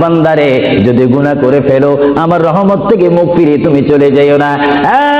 বান্দারে যদি গুণা করে ফেলো আমার রহমত থেকে মুখ ফিরিয়ে তুমি চলে যাইও না।